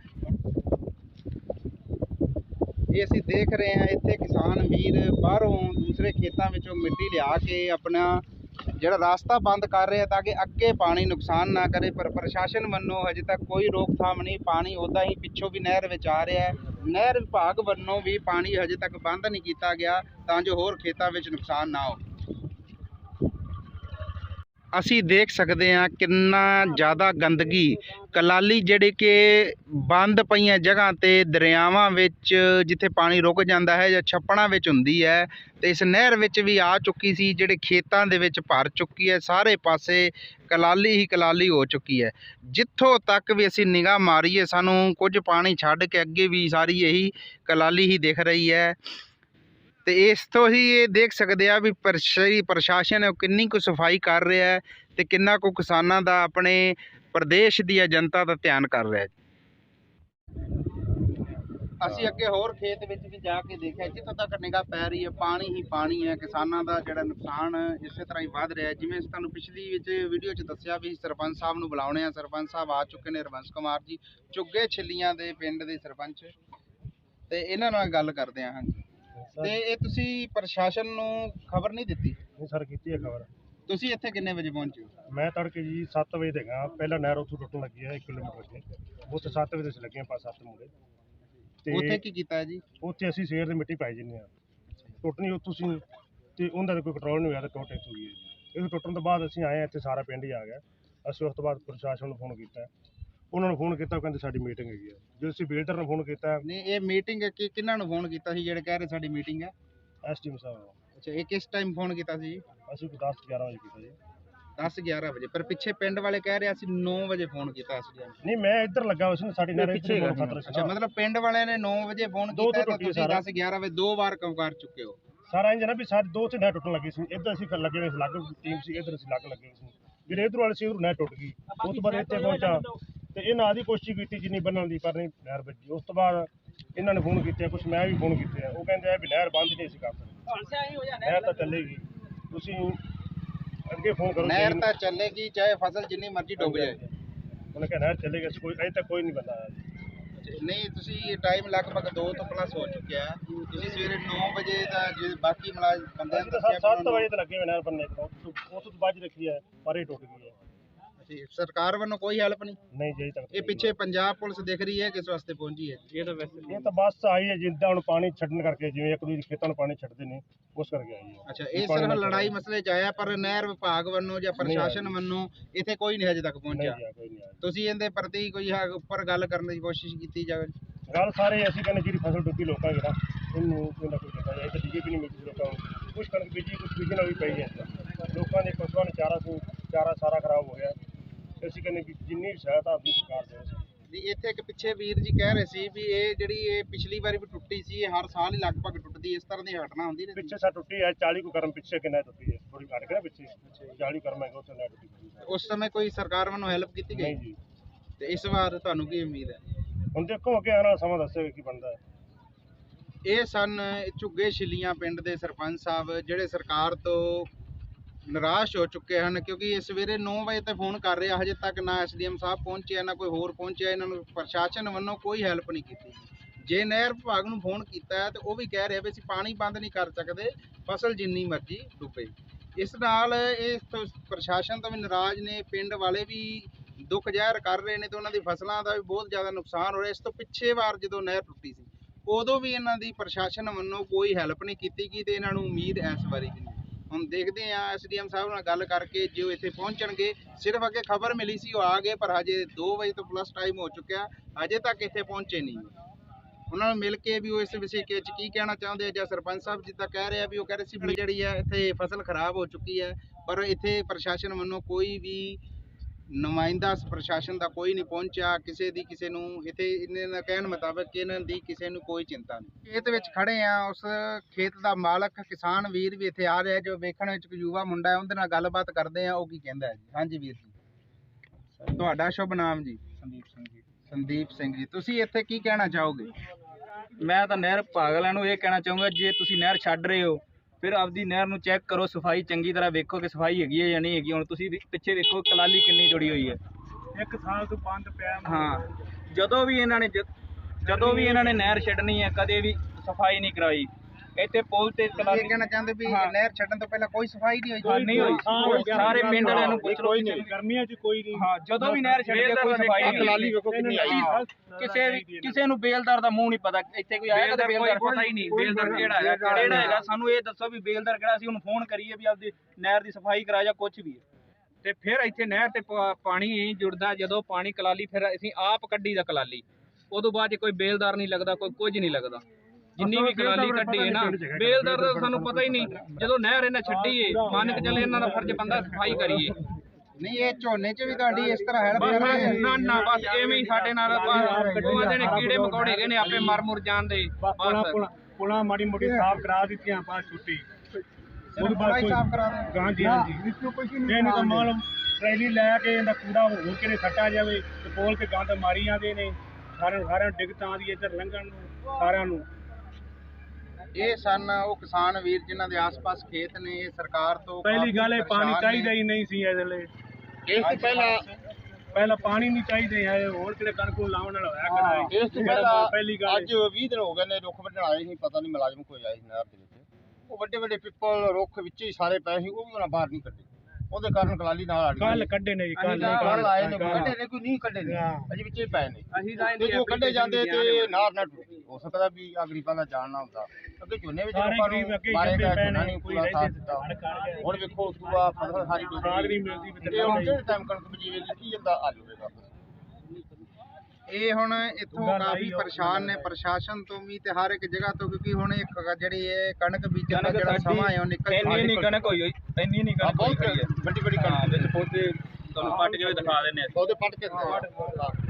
ਇਹ ਅਸੀਂ ਦੇਖ ਰਹੇ ਹਾਂ ਇੱਥੇ ਕਿਸਾਨ ਵੀਰ ਬਾਹਰੋਂ ਦੂਸਰੇ ਖੇਤਾਂ ਵਿੱਚੋਂ ਮਿੱਟੀ ਲਿਆ ਕੇ ਆਪਣਾ ਜਿਹੜਾ ਰਾਸਤਾ ਬੰਦ ਕਰ ਰਿਹਾ ਤਾਂ ਕਿ ਅੱਗੇ ਪਾਣੀ ਨੁਕਸਾਨ ਨਾ ਕਰੇ, ਪਰ ਪ੍ਰਸ਼ਾਸਨ ਵੱਲੋਂ ਹਜੇ ਤੱਕ ਕੋਈ ਰੋਕਥਾਮ ਨਹੀਂ, ਪਾਣੀ ਉਦਾਂ ਹੀ ਪਿੱਛੋਂ ਵੀ ਨਹਿਰ ਵਿੱਚ ਆ ਰਿਹਾ ਹੈ। ਨਹਿਰ ਵਿਭਾਗ ਵੱਲੋਂ ਵੀ ਪਾਣੀ ਹਜੇ ਤੱਕ ਬੰਦ ਨਹੀਂ ਕੀਤਾ ਗਿਆ ਤਾਂ ਜੋ ਹੋਰ ਖੇਤਾਂ ਵਿੱਚ ਨੁਕਸਾਨ ਨਾ ਹੋਵੇ। ਅਸੀਂ ਦੇਖ ਸਕਦੇ ਹਾਂ ਕਿੰਨਾ ਜ਼ਿਆਦਾ ਗੰਦਗੀ, ਕਲਾਲੀ ਜਿਹੜੀ ਕਿ ਬੰਦ ਪਈਆਂ ਜਗ੍ਹਾ ਤੇ ਦਰਿਆਵਾਂ ਵਿੱਚ, ਜਿੱਥੇ ਪਾਣੀ ਰੁਕ ਜਾਂਦਾ ਹੈ ਜਾਂ ਛੱਪੜਾਂ ਵਿੱਚ ਹੁੰਦੀ ਹੈ, ਤੇ ਇਸ ਨਹਿਰ ਵਿੱਚ ਵੀ ਆ ਚੁੱਕੀ ਸੀ, ਜਿਹੜੇ ਖੇਤਾਂ ਦੇ ਵਿੱਚ ਭਰ ਚੁੱਕੀ ਹੈ, ਸਾਰੇ ਪਾਸੇ ਕਲਾਲੀ ਹੀ ਕਲਾਲੀ ਹੋ ਚੁੱਕੀ ਹੈ। ਜਿੱਥੋਂ ਤੱਕ ਵੀ ਅਸੀਂ ਨਿਗਾਹ ਮਾਰੀਏ, ਸਾਨੂੰ ਕੁਝ ਪਾਣੀ ਛੱਡ ਕੇ ਅੱਗੇ ਵੀ ਸਾਰੀ ਇਹੀ ਕਲਾਲੀ ਹੀ ਦਿਖ ਰਹੀ ਹੈ। ਤੇ ਇਸ ਤੋਂ ਹੀ ਇਹ ਦੇਖ ਸਕਦੇ ਆ ਵੀ ਪ੍ਰਸ਼ਾਸਨ ਪ੍ਰਸ਼ਾਸਨ ਉਹ ਕਿੰਨੀ ਕੁ ਸਫ਼ਾਈ ਕਰ ਰਿਹਾ ਹੈ ਤੇ ਕਿੰਨਾ ਕੁ ਕਿਸਾਨਾਂ ਦਾ ਆਪਣੇ ਪ੍ਰਦੇਸ਼ ਦੀ ਜਨਤਾ ਦਾ ਧਿਆਨ ਕਰ ਰਿਹਾ ਹੈ। ਅਸੀਂ ਅੱਗੇ ਹੋਰ ਖੇਤ ਵਿੱਚ ਵੀ ਜਾ ਕੇ ਦੇਖਿਆ, ਜਿੱਥੋਂ ਤੱਕ ਨਿਗਾਹ ਪੈ ਰਹੀ ਹੈ, ਪਾਣੀ ਹੀ ਪਾਣੀ ਹੈ, ਕਿਸਾਨਾਂ ਦਾ ਜਿਹੜਾ ਨੁਕਸਾਨ ਇਸੇ ਤਰ੍ਹਾਂ ਹੀ ਵੱਧ ਰਿਹਾ ਜਿਵੇਂ ਅਸੀਂ ਤੁਹਾਨੂੰ ਪਿਛਲੀ ਵਿੱਚ ਵੀਡੀਓ 'ਚ ਦੱਸਿਆ ਵੀ ਸਰਪੰਚ ਸਾਹਿਬ ਨੂੰ ਬੁਲਾਉਣੇ ਆ, ਸਰਪੰਚ ਸਾਹਿਬ ਆ ਚੁੱਕੇ ਨੇ, ਰਵੰਸ ਕੁਮਾਰ ਜੀ, ਚੁੱਗੇ ਛਿੱਲੀਆਂ ਦੇ ਪਿੰਡ ਦੇ ਸਰਪੰਚ। ਤੇ ਇਹਨਾਂ ਨਾਲ ਗੱਲ ਕਰਦੇ ਹਾਂ ਹਾਂਜੀ। ਤੇ ਇਹ ਤੁਸੀਂ ਪ੍ਰਸ਼ਾਸਨ ਨੂੰ ਖਬਰ ਨਹੀਂ ਦਿੱਤੀ? ਨਹੀਂ ਸਰ ਕੀਤੀ ਹੈ ਖਬਰ। ਤੁਸੀਂ ਇੱਥੇ ਕਿੰਨੇ ਵਜੇ ਪਹੁੰਚੇ ਹੋ? ਮੈਂ ਤੜਕੇ ਜੀ 7 ਵਜੇ ਤੇ ਗਿਆ। ਪਹਿਲਾਂ ਨਹਿਰ ਉੱਥੋਂ ਟੁੱਟਣ ਲੱਗੀ ਹੈ 1 ਕਿਲੋਮੀਟਰ ਅੱਗੇ। ਉੱਥੇ 7 ਵਜੇ ਤੇ ਲੱਗੇ ਪੰਜ ਸੱਤ ਮੁੰਡੇ। ਉੱਥੇ ਤੇ ਕੀ ਕੀਤਾ ਹੈ ਜੀ? ਉੱਥੇ ਅਸੀਂ ਸਵੇਰ ਦੀ ਮਿੱਟੀ ਪਾਈ ਜਿੰਨੇ ਆ ਟੁੱਟਣੀ ਉੱਥੋਂ ਸੀ ਤੇ ਉਹਦਾ ਤਾਂ ਕੋਈ ਕੰਟਰੋਲ ਨਹੀਂ ਹੋਇਆ ਤੇ ਟੁੱਟ ਇੱਥੋਂ ਗਈ ਹੈ ਜੀ। ਇਹ ਟੁੱਟਣ ਤੋਂ ਬਾਅਦ ਅਸੀਂ ਆਏ ਹਾਂ, ਇੱਥੇ ਸਾਰਾ ਪਿੰਡ ਹੀ ਆ ਗਿਆ। ਅਸੀਂ ਉਸ ਤੋਂ ਬਾਅਦ ਪ੍ਰਸ਼ਾਸਨ ਨੂੰ ਫੋਨ ਕੀਤਾ। ਉਹਨਾਂ ਨੂੰ ਫੋਨ ਕੀਤਾ ਉਹ ਕਹਿੰਦੇ ਸਾਡੀ ਮੀਟਿੰਗ ਹੈਗੀ ਹੈ ਜਦੋਂ ਅਸੀਂ ਬੀਲਡਰ ਨੂੰ ਫੋਨ ਕੀਤਾ ਨਹੀਂ ਇਹ ਮੀਟਿੰਗ ਕਿ ਕਿਹਨਾਂ ਨੂੰ ਫੋਨ ਕੀਤਾ ਸੀ ਜਿਹੜੇ ਕਹਿ ਰਹੇ ਸਾਡੀ ਮੀਟਿੰਗ ਹੈ? ਐਸਟੀਐਮ ਸਾਹਿਬ ਨੂੰ। ਅੱਛਾ ਇਹ ਕਿਸ ਟਾਈਮ ਫੋਨ ਕੀਤਾ ਸੀ ਅਸੀਂ ਕੋਈ 10 11 ਵਜੇ ਕੀਤਾ ਜੀ। 10 11 ਵਜੇ ਪਰ ਪਿੱਛੇ ਪਿੰਡ ਵਾਲੇ ਕਹਿ ਰਹੇ ਅਸੀਂ 9 ਵਜੇ ਫੋਨ ਕੀਤਾ ਸੀ ਜੀ ਨਹੀਂ ਮੈਂ ਇੱਧਰ ਲੱਗਾ ਹੋਇਆ ਸੀ ਨਾ, ਸਾਡੀ ਨਹਿਰ ਪਿੱਛੇ ਸੀ ਅੱਛਾ ਨਾ। ਮਤਲਬ ਪਿੰਡ ਵਾਲਿਆਂ ਨੇ 9 ਵਜੇ ਫੋਨ ਕੀਤਾ ਤੋਂ ਤੁਸੀਂ ਸਾਰਾ। 10 11 ਵਜੇ ਦੋ ਵਾਰ ਕੰਮ ਕਰ ਚੁੱਕੇ ਹੋ। ਸਾਰਾ ਇੰਜ ਨਾ ਵੀ ਸਾਡੇ ਦੋ ਨਹਿਰ ਟੁੱਟਣ ਲੱਗੀ ਸੀ। ਇੱਧਰ ਅਸੀਂ ਫਿਰ ਲੱਗੇ ਹੋਏ ਸੀ ਟੀਮ ਸੀ ਇੱਧਰ ਅਸੀਂ ਲੱਗੇ ਹੋਏ ਸੀ। ਜਿਹੜੇ ਇੱਧਰ ਵਾਲੇ ਸੀ ਉਹ ਨਹਿਰ ਟੁੱਟ ਗਈ। ਉਸ ਤੋਂ ਬਾਅਦ ਇੱਥੇ ਪਹੁੰਚਾ। ਤੇ ਇਹਨਾਂ ਆਦੀ ਕੋਸ਼ਿਸ਼ ਕੀਤੀ ਜਿੰਨੀ ਬੰਨਣ ਦੀ ਪਰ ਨਹੀਂ ਨਹਿਰ ਵੱਜੀ। ਉਸ ਤੋਂ ਬਾਅਦ ਇਹਨਾਂ ਨੇ ਫੋਨ ਕੀਤੇ ਕੁਝ ਮੈਂ ਵੀ ਫੋਨ ਕੀਤੇ ਆ। ਉਹ ਕਹਿੰਦੇ ਆ ਵੀ ਨਹਿਰ ਬੰਦ ਨਹੀਂ ਸੀ ਕਰ ਸਕਦੇ ਨਹਿਰ ਤਾਂ ਚੱਲੇਗੀ। ਤੁਸੀਂ ਅੱਗੇ ਫੋਨ ਕਰੋ ਨਹਿਰ ਤਾਂ ਚੱਲੇਗੀ ਚਾਹੇ ਫਸਲ ਜਿੰਨੀ ਮਰਜ਼ੀ ਡੁੱਬ ਜਾਏ। ਉਹਨੇ ਕਿਹਾ ਨਹਿਰ ਚੱਲੇਗਾ ਕੋਈ ਅਜੇ ਤੱਕ ਕੋਈ ਨਹੀਂ ਬੰਦਾ ਆਇਆ। ਨਹੀਂ ਤੁਸੀਂ ਟਾਈਮ ਲਗਭਗ 2 ਤੋਂ ਪਲੱਸ ਹੋ ਚੁੱਕਿਆ ਹੈ। ਤੁਸੀਂ ਸਵੇਰੇ 9 ਵਜੇ ਦਾ ਜੇ ਬਾਕੀ ਮਲਾਜ ਅਸੀਂ ਨੂੰ ਤਾਂ ਦੱਸਿਆ 7 ਵਜੇ ਤੇ ਲੱਗੇ ਹੋਏ ਨਹਿਰ ਬੰਨੇ ਤੋਂ। ਉਸ ਤੋਂ ਬਾਅਦ ਰੱਖੀ ਹੈ ਪਰ ਇਹ ਟੁੱਟ ਗਈ ਹੈ। ਅੱਛਾ, ਸਰਕਾਰ ਵੱਲੋਂ ਕੋਈ ਹੈਲਪ ਨਹੀਂ। ਨਹੀਂ ਜੇ ਤੱਕ ਇਹ ਪਿੱਛੇ ਪੰਜਾਬ ਪੁਲਿਸ ਦਿਖ ਰਹੀ ਹੈ ਕਿਸ ਵਾਸਤੇ ਪਹੁੰਚੀ ਹੈ ਇਹ ਤਾਂ ਵੈਸੇ ਇਹ ਤਾਂ ਬਸ ਆਈ ਹੈ ਜਿੱਦਾਂ ਹੁਣ ਪਾਣੀ ਛੱਡਣ ਕਰਕੇ ਜਿਵੇਂ ਇੱਕ ਦੂਜੇ ਖੇਤਾਂ ਨੂੰ ਪਾਣੀ ਛੱਡਦੇ ਨੇ ਉਸ ਕਰਕੇ ਆਈ ਹੈ। ਅੱਛਾ ਇਹ ਸਿਰਫ ਲੜਾਈ ਮਸਲੇ 'ਚ ਆਇਆ ਪਰ ਨਹਿਰ ਵਿਭਾਗ ਵੱਲੋਂ ਜਾਂ ਪ੍ਰਸ਼ਾਸਨ ਵੱਲੋਂ ਇੱਥੇ ਕੋਈ ਨਹੀਂ ਹਜੇ ਤੱਕ ਪਹੁੰਚਿਆ। ਕੋਈ ਤੁਸੀਂ ਇਹਦੇ ਪ੍ਰਤੀ ਕੋਈ ਉੱਪਰ ਗੱਲ ਕਰਨ ਦੀ ਕੋਸ਼ਿਸ਼ ਕੀਤੀ ਜਾਵੇ ਗੱਲ ਸਾਰੇ ਅਸੀਂ ਕਹਿੰਦੇ ਜਿਹੜੀ ਫਸਲ ਡੁੱਬੀ ਲੋਕਾਂ ਦੀ ਨਾ ਉਹਨੂੰ ਕੋਈ ਪਤਾ ਨਹੀਂ ਇੱਥੇ ਡੀਜੇ ਵੀ ਨਹੀਂ ਮਿਲਦੀ ਲੋਕਾਂ ਨੂੰ। ਕੁਝ ਕਣਕ ਬੀਜੀ ਕੁਝ ਬੀਜਣ ਵਾਲੀ ਪਈ ਹੈ। ਲੋਕਾਂ ਦੇ ਪਸ਼ੂਆਂ ਨੂੰ ਚਾਰਾ ਸੀ ਚਾਰਾ ਸਾਰਾ ਖਰਾਬ ਹੋ ਗਿਆ। ਅਸੀਂ ਕਹਿੰਦੇ ਕਿ ਜਿੰਨੀ ਸਹਾਇਤਾ ਆਪਣੀ ਸਰਕਾਰ ਦੇ ਵੀ ਇੱਥੇ ਇੱਕ ਪਿੱਛੇ ਵੀਰ ਜੀ ਕਹਿ ਰਹੇ ਸੀ ਵੀ ਇਹ ਜਿਹੜੀ ਇਹ ਪਿਛਲੀ ਵਾਰੀ ਵੀ ਟੁੱਟੀ ਸੀ ਇਹ ਹਰ ਸਾਲ ਹੀ ਲਗਭਗ ਟੁੱਟਦੀ ਇਸ ਤਰ੍ਹਾਂ ਦੀ ਘਟਨਾ ਹੁੰਦੀ ਰਹਿੰਦੀ ਪਿੱਛੇ ਸਾ ਟੁੱਟੀ ਹੈ 40 ਕੋ ਕਰਮ ਪਿੱਛੇ ਕਿੰਨਾ ਟੁੱਟੀ ਹੈ? ਥੋੜੀ ਘਟ ਗਿਆ ਪਿੱਛੇ? 40 ਕਰਮ ਹੈ ਉੱਥੇ ਨਾ ਟੁੱਟੀ ਉਸ ਸਮੇਂ ਕੋਈ ਸਰਕਾਰ ਵੱਲੋਂ ਹੈਲਪ ਕੀਤੀ ਨਹੀਂ ਗਈ ਜੀ। ਤੇ ਇਸ ਵਾਰ ਤੁਹਾਨੂੰ ਕੀ ਉਮੀਦ ਹੈ? ਹੁਣ ਦੇਖੋ ਅੱਗੇ ਵਾਲਾ ਸਮਾਂ ਦੱਸੇਗਾ ਕੀ ਬਣਦਾ ਹੈ। ਇਹ ਸਨ ਝੁੱਗੇ ਛਿੱਲੀਆਂ ਪਿੰਡ ਦੇ ਸਰਪੰਚ ਸਾਹਿਬ ਜਿਹੜੇ ਸਰਕਾਰ ਤੋਂ ਨਿਰਾਸ਼ ਹੋ ਚੁੱਕੇ ਹਨ ਕਿਉਂਕਿ ਇਹ ਸਵੇਰੇ 9 ਵਜੇ ਤੇ ਫੋਨ ਕਰ ਰਿਹਾ, ਹਜੇ ਤੱਕ ਨਾ ਐਸਡੀਐਮ ਸਾਹਿਬ ਪਹੁੰਚਿਆ ਨਾ ਕੋਈ ਹੋਰ ਪਹੁੰਚਿਆ, ਇਹਨਾਂ ਨੂੰ ਪ੍ਰਸ਼ਾਸਨ ਵੱਲੋਂ ਕੋਈ ਹੈਲਪ ਨਹੀਂ ਕੀਤੀ। ਜੇ ਨਹਿਰ ਵਿਭਾਗ ਨੂੰ ਫੋਨ ਕੀਤਾ ਹੈ ਤੇ ਉਹ ਵੀ ਕਹਿ ਰਿਹਾ ਵੀ ਅਸੀਂ ਪਾਣੀ ਬੰਦ ਨਹੀਂ ਕਰ ਸਕਦੇ, ਫਸਲ ਜਿੰਨੀ ਮਰਜ਼ੀ ਡੁੱਬੇ। ਇਸ ਨਾਲ ਇਹ ਪ੍ਰਸ਼ਾਸਨ ਤੋਂ ਵੀ ਨਾਰਾਜ਼ ਨੇ, ਪਿੰਡ ਵਾਲੇ ਵੀ ਦੁੱਖ ਜ਼ਾਹਿਰ ਕਰ ਰਹੇ ਨੇ ਤੇ ਉਹਨਾਂ ਦੀ ਫਸਲਾਂ ਦਾ ਵੀ ਬਹੁਤ ਜ਼ਿਆਦਾ ਨੁਕਸਾਨ ਹੋ ਰਿਹਾ। ਇਸ ਤੋਂ ਪਿੱਛੇ ਵਾਰ ਜਦੋਂ ਨਹਿਰ ਟੁੱਟੀ ਸੀ, ਉਦੋਂ ਵੀ ਇਹਨਾਂ ਦੀ ਪ੍ਰਸ਼ਾਸਨ ਵੱਲੋਂ ਕੋਈ ਹੈਲਪ ਨਹੀਂ ਕੀਤੀ ਗਈ ਤੇ ਇਹਨਾਂ ਨੂੰ ਉਮੀਦ ਇਸ ਵਾਰੀ ਵੀ ਨਹੀਂ। ਹੁਣ ਦੇਖਦੇ ਆ ਐਸਡੀਐਮ ਸਾਹਿਬ ਨਾਲ ਗੱਲ ਕਰਕੇ ਜੇ ਉਹ ਇੱਥੇ ਪਹੁੰਚਣਗੇ, ਸਿਰਫ ਅੱਗੇ ਖਬਰ ਮਿਲੀ ਸੀ, ਉਹ ਆ ਗਏ, ਪਰ ਹਜੇ 2 ਵਜੇ ਤੋਂ ਪਲੱਸ ਟਾਈਮ ਹੋ ਚੁੱਕਿਆ, ਹਜੇ ਤੱਕ ਇੱਥੇ ਪਹੁੰਚੇ ਨਹੀਂ। ਉਹਨਾਂ ਨੂੰ ਮਿਲ ਕੇ ਵੀ ਉਹ ਇਸ ਵਿਸ਼ੇ ਵਿੱਚ ਕੀ ਕਹਿਣਾ ਚਾਹੁੰਦੇ ਆ, ਜਾਂ ਸਰਪੰਚ ਸਾਹਿਬ ਜਿੱਦਾਂ ਕਹਿ ਰਿਹਾ ਵੀ ਉਹ ਕਹਿ ਰਹੇ ਸੀ ਵੀ ਜਿਹੜੀ ਹੈ ਇੱਥੇ ਫਸਲ ਖਰਾਬ ਹੋ ਚੁੱਕੀ ਹੈ, ਪਰ ਇੱਥੇ ਪ੍ਰਸ਼ਾਸਨ ਵੱਲੋਂ ਕੋਈ ਵੀ ਨੁਮਾਇੰਦਾ ਪ੍ਰਸ਼ਾਸਨ ਦਾ ਕੋਈ ਨਹੀਂ ਪਹੁੰਚਿਆ ਕਿਸੇ ਦੀ ਕਿਸੇ ਨੂੰ ਇੱਥੇ ਇਹਨਾਂ ਦਾ ਕਹਿਣ ਮੁਤਾਬਕ ਕਿ ਇਹਨਾਂ ਦੀ ਕਿਸੇ ਨੂੰ ਕੋਈ ਚਿੰਤਾ ਨਹੀਂ। ਖੇਤ ਵਿੱਚ ਖੜੇ ਆ ਉਸ ਖੇਤ ਦਾ ਮਾਲਕ ਕਿਸਾਨ ਵੀਰ ਵੀ ਇੱਥੇ ਆ ਰਿਹਾ ਜੋ ਵੇਖਣ ਵਿੱਚ ਯੁਵਾ ਮੁੰਡਾ ਹੈ ਉਹਦੇ ਨਾਲ ਗੱਲਬਾਤ ਕਰਦੇ ਆ ਉਹ ਕੀ ਕਹਿੰਦਾ ਹੈ ਜੀ? ਹਾਂਜੀ ਵੀਰ ਜੀ। ਤੁਹਾਡਾ ਸ਼ੁਭ ਨਾਮ ਜੀ? ਸੰਦੀਪ ਸਿੰਘ ਜੀ। ਸੰਦੀਪ ਸਿੰਘ ਜੀ ਤੁਸੀਂ ਇੱਥੇ ਕੀ ਕਹਿਣਾ ਚਾਹੋਗੇ? ਮੈਂ ਤਾਂ ਨਹਿਰ ਪਾਗਲਾਂ ਨੂੰ ਇਹ ਕਹਿਣਾ ਚਾਹੂੰਗਾ ਜੇ ਤੁਸੀਂ ਨਹਿਰ ਛੱਡ ਰਹੇ ਹੋ ਫਿਰ ਆਪਦੀ ਨਹਿਰ ਨੂੰ ਚੈੱਕ ਕਰੋ ਸਫ਼ਾਈ ਚੰਗੀ ਤਰ੍ਹਾਂ ਵੇਖੋ ਕਿ ਸਫ਼ਾਈ ਹੈਗੀ ਹੈ ਜਾਂ ਨਹੀਂ ਹੈਗੀ। ਹੁਣ ਤੁਸੀਂ ਵੀ ਪਿੱਛੇ ਵੇਖੋ ਕਲਾਲੀ ਕਿੰਨੀ ਜੁੜੀ ਹੋਈ ਹੈ। ਇੱਕ ਸਾਲ ਤੋਂ ਬੰਦ ਪਿਆ ਹਾਂ ਜਦੋਂ ਵੀ ਇਹਨਾਂ ਨੇ ਜ- ਜਦੋਂ ਵੀ ਇਹਨਾਂ ਨੇ ਨਹਿਰ ਛੱਡਣੀ ਹੈ ਕਦੇ ਵੀ ਸਫ਼ਾਈ ਨਹੀਂ ਕਰਾਈ। ਇੱਥੇ ਪੁਲ ਤੇ ਇਹ ਕਹਿਣਾ ਚਾਹੁੰਦੇ ਵੀ ਹਾਂ। ਨਹਿਰ ਛੱਡਣ ਤੋਂ ਪਹਿਲਾਂ ਕੋਈ ਸਫ਼ਾਈ ਨਹੀਂ ਹੋਈ? ਨਹੀਂ ਹੋਈ। ਸਾਰੇ ਪਿੰਡ ਵਾਲਿਆਂ ਨੂੰ ਪੁੱਛ ਲਓ ਗਰਮੀਆਂ 'ਚ ਕੋਈ ਨਹੀਂ। ਹਾਂ ਜਦੋਂ ਵੀ ਨਹਿਰ ਛੱਡੀ ਹੈ, ਕੋਈ ਸਫ਼ਾਈ ਨਹੀਂ ਕਲਾਲੀ ਵੇਖੋ ਕਿੰਨੀ ਆਈ। ਹਾਂ, ਕਿਸੇ ਵੀ ਕਿਸੇ ਨੂੰ ਬੇਲਦਾਰ ਦਾ ਮੂੰਹ ਨਹੀਂ ਪਤਾ। ਇੱਥੇ ਕੋਈ ਆਇਆ ਤਾਂ ਬੇਲਦਾਰ ਪਤਾ ਹੀ ਨਹੀਂ ਬੇਲਦਾਰ ਕਿਹੜਾ ਹੈਗਾ ਕਿਹੜਾ ਹੈਗਾ? ਸਾਨੂੰ ਇਹ ਦੱਸੋ ਵੀ ਬੇਲਦਾਰ ਕਿਹੜਾ ਸੀ ਉਹਨੂੰ ਫੋਨ ਕਰੀਏ ਵੀ ਆਪਦੀ ਨਹਿਰ ਦੀ ਸਫ਼ਾਈ ਕਰਾ ਜਾਂ ਕੁਝ ਵੀ ਹੈ। ਤੇ ਫਿਰ ਇੱਥੇ ਨਹਿਰ ਤੇ ਪਾਣੀ ਜੁੜਦਾ ਜਦੋਂ ਪਾਣੀ ਕਲਾਲੀ ਫਿਰ ਅਸੀਂ ਆਪ ਕੱਢੀ ਦਾ ਕਲਾਲੀ। ਉਦੋਂ ਬਾਅਦ 'ਚ ਕੋਈ ਬੇਲਦਾਰ ਨਹੀਂ ਲੱਗਦਾ ਕੋਈ ਕੁਝ ਨਹੀਂ ਲੱਗਦਾ। ਜਿੰਨੀ ਵੀ ਕਲਾਲੀ ਕੱਢੀ ਹੈ ਨਾ ਬੇਲਦਾਰ ਦਾ ਸਾਨੂੰ ਪਤਾ ਹੀ ਨਹੀਂ ਜਦੋਂ ਨਹਿਰ ਇਹਨਾਂ ਛੱਡੀ ਏ ਮੰਨ ਕੇ ਚੱਲੇ ਇਹਨਾਂ ਦਾ ਫਰਜ਼ ਬੰਦਾ ਸਫ਼ਾਈ ਕਰੀਏ। ਨਹੀਂ ਇਹ ਝੋਨੇ 'ਚ ਵੀ ਤੁਹਾਡੀ ਇਸ ਤਰ੍ਹਾਂ ਹੈਲਪ ਬਸ ਕਰਦੇ ਆ ਨਾ ਨਾ ਬਸ ਐਵੇਂ ਹੀ ਸਾਡੇ ਨਾਲ ਕੱਟੂਆਂ ਦੇ ਨੇ ਕੀੜੇ ਮਕੌੜੇ ਗਏ ਨੇ ਆਪੇ ਮਰ ਮੁਰ ਜਾਂਦੇ ਬਸ ਪੁਲਾ ਮਾੜੀ ਮੋਟੀ ਸਾਫ਼ ਕਰਾ ਦਿੱਤੀਆਂ ਬਾਅਦ ਛੁੱਟੀ। ਸਿਰਫ ਬੜਾ ਹੀ ਸਾਫ਼ ਕਰਾ ਰਹੇ ਹਾਂਜੀ। ਹਾਂਜੀ ਇਹਨੂੰ ਤਾਂ ਮਾਲ ਟਰੈਲੀ ਲੈ ਕੇ ਇਹਦਾ ਕੂੜਾ ਹੋ ਕੇ ਸੱਟਾ ਜਾਵੇ ਤੇ ਪੋਲ ਤੇ ਗੰਦ ਮਾਰੀ ਜਾਂਦੇ ਨੇ। ਸਾਰਿਆਂ ਸਾਰਿਆਂ ਦਿੱਕਤ ਆਉਂਦੀ ਹੈ ਇੱਧਰ ਲੰਘਣ ਨੂੰ ਸਾਰਿਆਂ ਨੂੰ। ਇਹ ਸਨ ਉਹ ਕਿਸਾਨ ਵੀਰ ਜਿਨ੍ਹਾਂ ਦੇ ਆਸ-ਪਾਸ ਖੇਤ ਨੇ ਇਹ ਸਰਕਾਰ ਤੋਂ ਪਹਿਲੀ ਗੱਲ ਇਹ ਪਾਣੀ ਚਾਹੀਦਾ ਨੇ। ਹੀ ਨਹੀਂ ਸੀ ਇਹਦੇ ਲਈ। ਇਸ ਤੋਂ ਪਹਿਲਾਂ ਪਹਿਲਾਂ ਪਾਣੀ ਨਹੀਂ ਚਾਹੀਦੇ ਹੈ ਹੋਰ ਕਿਹੜੇ ਕਣਕ ਨੂੰ ਲਾਉਣ ਵਾਲਾ ਹੋਇਆ ਹੈ। ਇਸ ਤੋਂ ਪਹਿਲਾਂ ਪਹਿਲੀ ਗੱਲ ਅੱਜ 20 ਦਿਨ ਹੋ ਗਏ ਨੇ ਰੁੱਖ ਵੱਢਣ ਆਏ ਸੀ ਪਤਾ ਨਹੀਂ ਮੁਲਾਜ਼ਮ ਕੋਈ ਆਏ ਸੀ ਨਹਿਰ ਦੇ ਵਿੱਚ। ਉਹ ਵੱਡੇ ਵੱਡੇ ਪਿੱਪਲ ਰੁੱਖ ਵਿੱਚ ਹੀ ਸਾਰੇ ਪਏ ਸੀ ਉਹ ਵੀ ਉਹਨਾਂ ਬਾਹਰ ਨਹੀਂ ਕੱਢੇ। ਉਹਦੇ ਕਾਰਨ ਕਲਾਲੀ ਨਾਲ ਅੜ ਕੱਲ ਕੱਢੇ ਨੇ ਜੀ ਕੱਲ ਕੱਲ ਆਏ ਨੇ ਕੱਢੇ ਨੇ ਕੋਈ ਨਹੀਂ ਕੱਢੇ ਨੇ। ਅਜੇ ਵਿੱਚ ਹੀ ਪਏ ਨੇ। ਅਸੀਂ ਤਾਂ ਤੇ ਜੋ ਕੱਢੇ ਜਾਂਦੇ ਤੇ ਨਾਰ ਨਾ ਟੁੱਟੀ ਹੋ ਸਕਦਾ ਵੀ ਆ ਗਰੀਬਾਂ ਦਾ ਜਾਣ ਨਾ ਹੁੰਦਾ। ਅੱਗੇ ਝੋਨੇ ਵਿੱਚ ਸਾਰੇ ਲੋਕਾਂ ਗਰੀਬ ਅੱਗੇ ਨੂੰ ਮਾਰੇ ਜਾਂਦੇ ਗਏ ਪਏ ਝੋਨਾ ਨੇ ਨਹੀਂ ਕੋਈ ਪੂਰਾ ਸਾਥ ਰਹਿੰਦੇ ਦਿੱਤਾ। ਹੜ ਕਰ ਗਏ ਹੁਣ ਵੇਖੋ ਉਸ ਤੋਂ ਬਾਅਦ ਫਸਲ ਸਾਰੀ ਡੁੱਬ ਖਾਦ ਗਈ। ਨਹੀਂ ਮਿਲਦੀ ਵੀ ਤੇ ਹੁਣ ਕਿਹੜੇ ਟਾਈਮ ਕਣਕ ਬਜੀਵੇਗੀ ਕੀ ਜਾਂਦਾ ਆ ਜਾਵੇਗਾ ਇਹ ਹੁਣ ਇੱਥੋਂ ਗੱਲ ਆਈ ਕਾਫੀ ਉਹ ਪਰੇਸ਼ਾਨ ਨੇ ਪ੍ਰਸ਼ਾਸਨ ਤੋਂ ਵੀ ਤੇ ਹਰ ਇੱਕ ਜਗ੍ਹਾ ਤੋਂ ਕਿਉਂਕਿ ਹੁਣ ਇਹ ਕ- ਜਿਹੜੀ ਇਹ ਕਣਕ ਬੀਜਣ ਦਾ ਜਿਹੜਾ ਸਮਾਂ ਹੈ ਉਹ ਨਿਕਲ ਇੰਨੀ ਨਹੀਂ ਕਣਕ ਹੋਈ ਹੋਈ ਇੰਨੀ ਨਹੀਂ ਕਣਕ ਹੋਈ ਬਹੁਤ ਵੱਡੀ ਵੱਡੀ ਕਣਕ ਵਿੱਚ ਪੌਦੇ ਤੁਹਾਨੂੰ ਪੱਟ ਕੇ ਵੀ ਦਿਖਾ ਦਿੰਨੇ ਆ ਉਹਦੇ ਪੱਟ ਕੇ ਹਾਂ।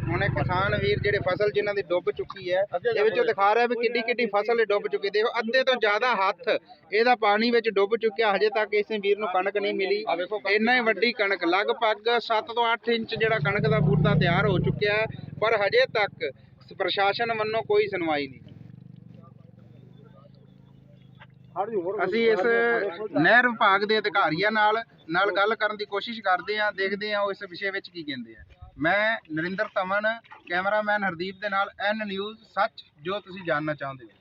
ਹੁਣ ਇਹ ਕਿਸਾਨ ਵੀਰ ਜਿਹੜੇ ਫਸਲ ਜਿਨ੍ਹਾਂ ਦੀ ਡੁੱਬ ਚੁੱਕੀ ਹੈ ਇਹ ਵਿੱਚੋਂ ਦਿਖਾ ਰਿਹਾ ਵੀ ਕਿੱਡੀ ਕਿੱਡੀ ਫਸਲ ਇਹ ਡੁੱਬ ਚੁੱਕੀ ਦੇਖੋ ਅੱਧੇ ਤੋਂ ਜ਼ਿਆਦਾ ਹੱਥ ਇਹਦਾ ਪਾਣੀ ਵਿੱਚ ਡੁੱਬ ਚੁੱਕਿਆ ਹਜੇ ਤੱਕ ਇਸੇ ਵੀਰ ਨੂੰ ਕਣਕ ਨਹੀਂ ਮਿਲੀ। ਇੰਨਾ ਹੀ ਵੱਡੀ ਕਣਕ ਲਗਭਗ 7 ਤੋਂ 8 ਇੰਚ ਜਿਹੜਾ ਕਣਕ ਦਾ ਬੂਟਾ ਤਿਆਰ ਹੋ ਚੁੱਕਿਆ ਹੈ ਪਰ ਹਜੇ ਤੱਕ ਪ੍ਰਸ਼ਾਸਨ ਵੱਲੋਂ ਕੋਈ ਸੁਣਵਾਈ ਨਹੀਂ। ਅਸੀਂ ਇਸ ਨਹਿਰ ਵਿਭਾਗ ਦੇ ਅਧਿਕਾਰੀਆਂ ਨਾਲ ਨਾਲ ਗੱਲ ਕਰਨ ਦੀ ਕੋਸ਼ਿਸ਼ ਕਰਦੇ ਹਾਂ ਦੇਖਦੇ ਹਾਂ ਉਹ ਇਸ ਵਿਸ਼ੇ ਵਿੱਚ ਕੀ ਕਹਿੰਦੇ ਆ। ਮੈਂ ਨਰਿੰਦਰ ਤਮਨ ਕੈਮਰਾਮੈਨ ਹਰਦੀਪ ਦੇ ਨਾਲ ਐਨ ਨਿਊਜ਼ ਸੱਚ ਜੋ ਤੁਸੀਂ ਜਾਣਨਾ ਚਾਹੁੰਦੇ ਹੋ।